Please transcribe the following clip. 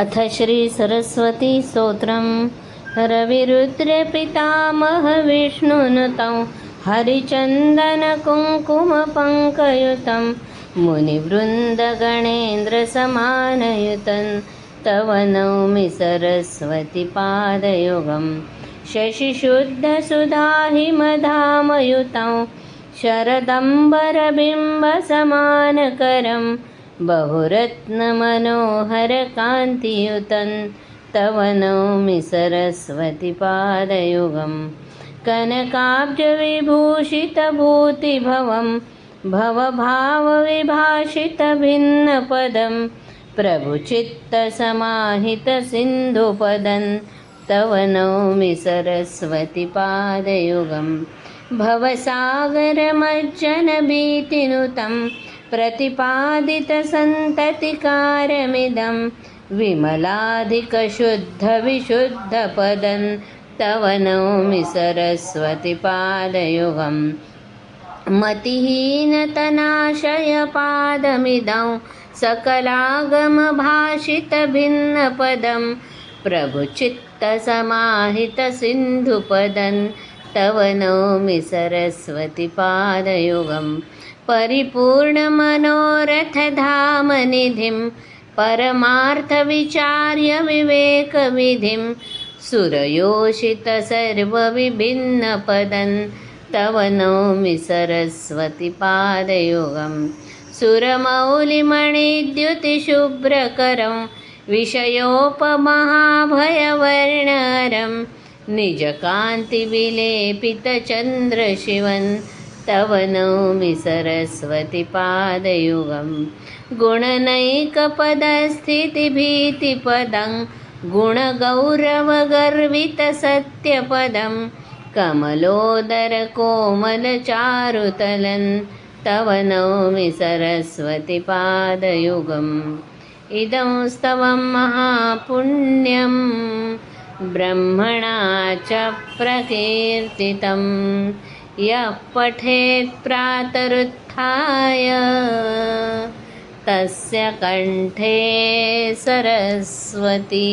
अथ श्रीसरस्वतीस्तोत्रं रविरुद्रपितामहविष्णुनुतं हरिचन्दनकुङ्कुमपङ्कयुतं मुनिवृन्दगणेन्द्रसमानयुतं तव नौमि सरस्वतीपादयुगं। शशिशुद्धसुधाहिमधामयुतं शरदम्बरबिम्बसमानकरम् बहुरत्नमनोहरकान्तियुतं तव नौमि सरस्वतीपादयुगं कनकाब्जविभूषितभूतिभवं भवभावविभाषितभिन्नपदं प्रभुचित्तसमाहितसिन्धुपदं तव नौमि सरस्वतीपादयुगं भवसागरमज्जनभीतिनुतं प्रतिपादितसन्ततिकारमिदं विमलाधिकशुद्धविशुद्धपदं तव नौमि सरस्वतीपादयुगं मतिहीनतनाशयपादमिदं सकलागमभाषितभिन्नपदं प्रभुचित्तसमाहितसिन्धुपदं तव नौमि सरस्वतीपादयुगम्। परिपूर्णमनोरथधामनिधिं परमार्थविचार्यविवेकविधिं सुरयोषितसर्वविभिन्नपदं तव नौमि सरस्वतीपादयुगं सुरमौलिमणिद्युतिशुभ्रकरं विषयोपमहाभयवर्णरं निजकान्तिविलेपितचन्द्रशिवन् तव नौमि सरस्वतीपादयुगं गुणनैकपदस्थितिभीतिपदं गुणगौरवगर्वितसत्यपदं कमलोदरकोमलचारुतलं तव नौमि सरस्वतीपादयुगम् इदं स्तवं महापुण्यं ब्रह्मणा च प्रकीर्तितम्। यः पठेत् प्रातरुत्थाय। तस्य कण्ठे सरस्वती